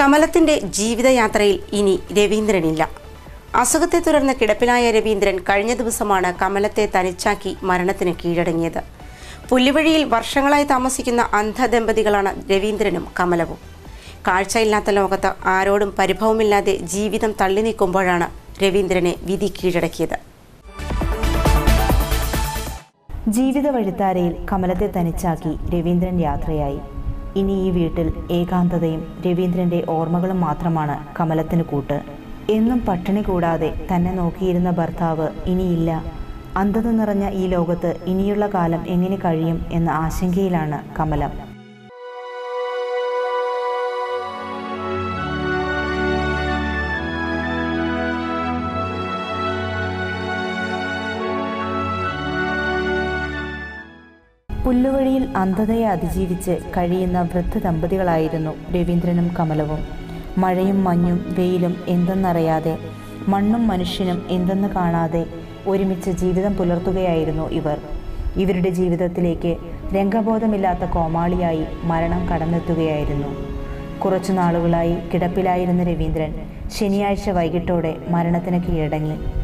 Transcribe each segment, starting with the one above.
കമലത്തിന്റെ ജീവിതയാത്രയിൽ ഇനി രവീന്ദ്രനില്ല. അസുഖത്തെ തുടർന്ന് കിടപ്പിലായ രവീന്ദ്രൻ കഴിഞ്ഞ ദിവസമാണ് കമലത്തെ തനിച്ചാക്കി മരണത്തിന് കീഴടങ്ങിയത്. പുല്ലുവഴിയിൽ വർഷങ്ങളായി താമസിക്കുന്ന അന്ധദമ്പതികളാണ് രവീന്ദ്രനും കമലവും. കാഴ്ചയില്ലാത്ത ലോകത്ത് ആരോടും പരിഭവമില്ലാതെ ജീവിതം തള്ളി നീക്കുമ്പോഴാണ് രവീന്ദ്രനെ വിധി കീഴടക്കിയത്. ജീവിത വഴിത്താരയിൽ കമലത്തെ തനിച്ചാക്കി രവീന്ദ്രൻ യാത്രയായി. ഇനി ഈ വീട്ടിൽ ഏകാന്തതയും രവീന്ദ്രന്റെ ഓർമ്മകളും മാത്രമാണ് കമലത്തിന് കൂട്ട്. എന്നും പട്ടിണി കൂടാതെ തന്നെ നോക്കിയിരുന്ന ഭർത്താവ് ഇനിയില്ല. അന്ധത നിറഞ്ഞ ഈ ലോകത്ത് ഇനിയുള്ള കാലം എങ്ങനെ കഴിയും എന്ന ആശങ്കയിലാണ് കമലം. പുല്ലുവഴിയിൽ അന്ധതയെ അതിജീവിച്ച് കഴിയുന്ന വൃദ്ധ ദമ്പതികളായിരുന്നു രവീന്ദ്രനും കമലവും. മഴയും മഞ്ഞും വെയിലും എന്തെന്നറിയാതെ മണ്ണും മനുഷ്യനും എന്തെന്ന് കാണാതെ ഒരുമിച്ച് ജീവിതം പുലർത്തുകയായിരുന്നു ഇവർ. ഇവരുടെ ജീവിതത്തിലേക്ക് രംഗബോധമില്ലാത്ത കോമാളിയായി മരണം കടന്നെത്തുകയായിരുന്നു. കുറച്ചു നാളുകളായി കിടപ്പിലായിരുന്ന രവീന്ദ്രൻ ശനിയാഴ്ച വൈകിട്ടോടെ മരണത്തിന് കീഴടങ്ങി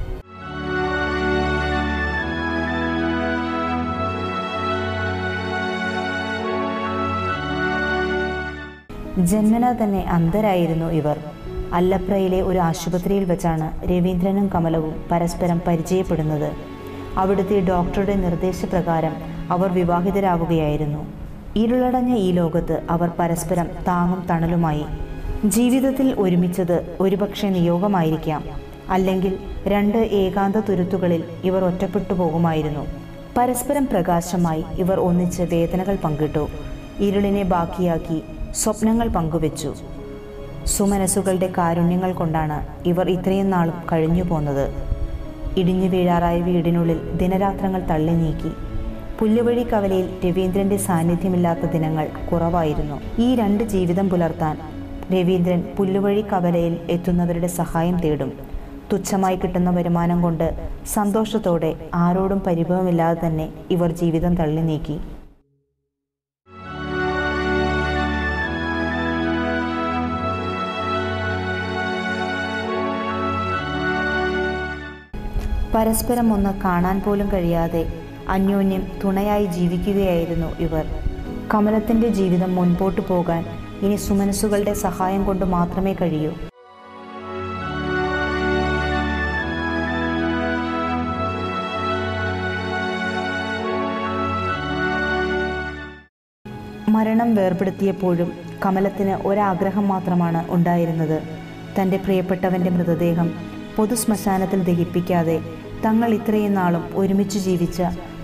ജന്മന തന്നെ അന്ധരായിരുന്നു ഇവർ. അല്ലപ്രയിലെ ഒരു ആശുപത്രിയിൽ വെച്ചാണ് രവീന്ദ്രനും കമലവും പരസ്പരം പരിചയപ്പെടുന്നത്. അവിടുത്തെ ഡോക്ടറുടെ നിർദ്ദേശപ്രകാരം അവർ വിവാഹിതരാകുകയായിരുന്നു ഇരുളടഞ്ഞ ഈ ലോകത്ത് അവർ പരസ്പരം താങ്ങും തണലുമായി. ജീവിതത്തിൽ ഒരുമിച്ചത് ഒരുപക്ഷെ നിയോഗമായിരിക്കാം. അല്ലെങ്കിൽ രണ്ട് ഏകാന്ത തുരുത്തുകളിൽ ഇവർ ഒറ്റപ്പെട്ടു പോകുമായിരുന്നു. പരസ്പരം പ്രകാശമായി ഇവർ ഒന്നിച്ച് വേദനകൾ പങ്കിട്ടു. ഇരുളിനെ ബാക്കിയാക്കി സ്വപ്നങ്ങൾ പങ്കുവെച്ചു. സുമനസ്സുകളുടെ കാരുണ്യങ്ങൾ കൊണ്ടാണ് ഇവർ ഇത്രയും നാളും കഴിഞ്ഞു പോന്നത്. ഇടിഞ്ഞു വീഴാറായ വീടിനുള്ളിൽ ദിനരാത്രങ്ങൾ തള്ളി നീക്കി. പുല്ലുവഴി കവലയിൽ രവീന്ദ്രന്റെ സാന്നിധ്യമില്ലാത്ത ദിനങ്ങൾ കുറവായിരുന്നു. ഈ രണ്ട് ജീവിതം പുലർത്താൻ രവീന്ദ്രൻ പുല്ലുവഴി കവലയിൽ എത്തുന്നവരുടെ സഹായം തേടും. തുച്ഛമായി കിട്ടുന്ന വരുമാനം കൊണ്ട് സന്തോഷത്തോടെ ആരോടും പരിഭവമില്ലാതെ തന്നെ ഇവർ ജീവിതം തള്ളി നീക്കി. പരസ്പരം ഒന്ന് കാണാൻ പോലും കഴിയാതെ അന്യോന്യം തുണയായി ജീവിക്കുകയായിരുന്നു ഇവർ. കമലത്തിന്റെ ജീവിതം മുൻപോട്ട് പോകാൻ ഇനി സുമനസ്സുകളുടെ സഹായം കൊണ്ട് മാത്രമേ കഴിയൂ. മരണം വേർപെടുത്തിയപ്പോഴും കമലത്തിന് ഒരാഗ്രഹം മാത്രമാണ് ഉണ്ടായിരുന്നത്. തന്റെ പ്രിയപ്പെട്ടവന്റെ മൃതദേഹം പൊതുശ്മശാനത്തിൽ ദഹിപ്പിക്കാതെ തങ്ങൾ ഇത്രയും നാളും ഒരുമിച്ച് ജീവിച്ച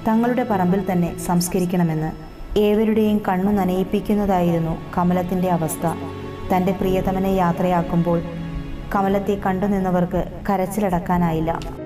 തങ്ങളുടെ പറമ്പിൽ തന്നെ സംസ്കരിക്കണമെന്ന് ഏവരുടെയും കണ്ണു നനയിപ്പിക്കുന്നതായിരുന്നു കമലത്തിന്റെ അവസ്ഥ. തന്റെ പ്രിയതമനെ യാത്രയാക്കുമ്പോൾ കമലത്തെ കണ്ടുനിന്നവർക്ക് കരച്ചിലടക്കാനായില്ല.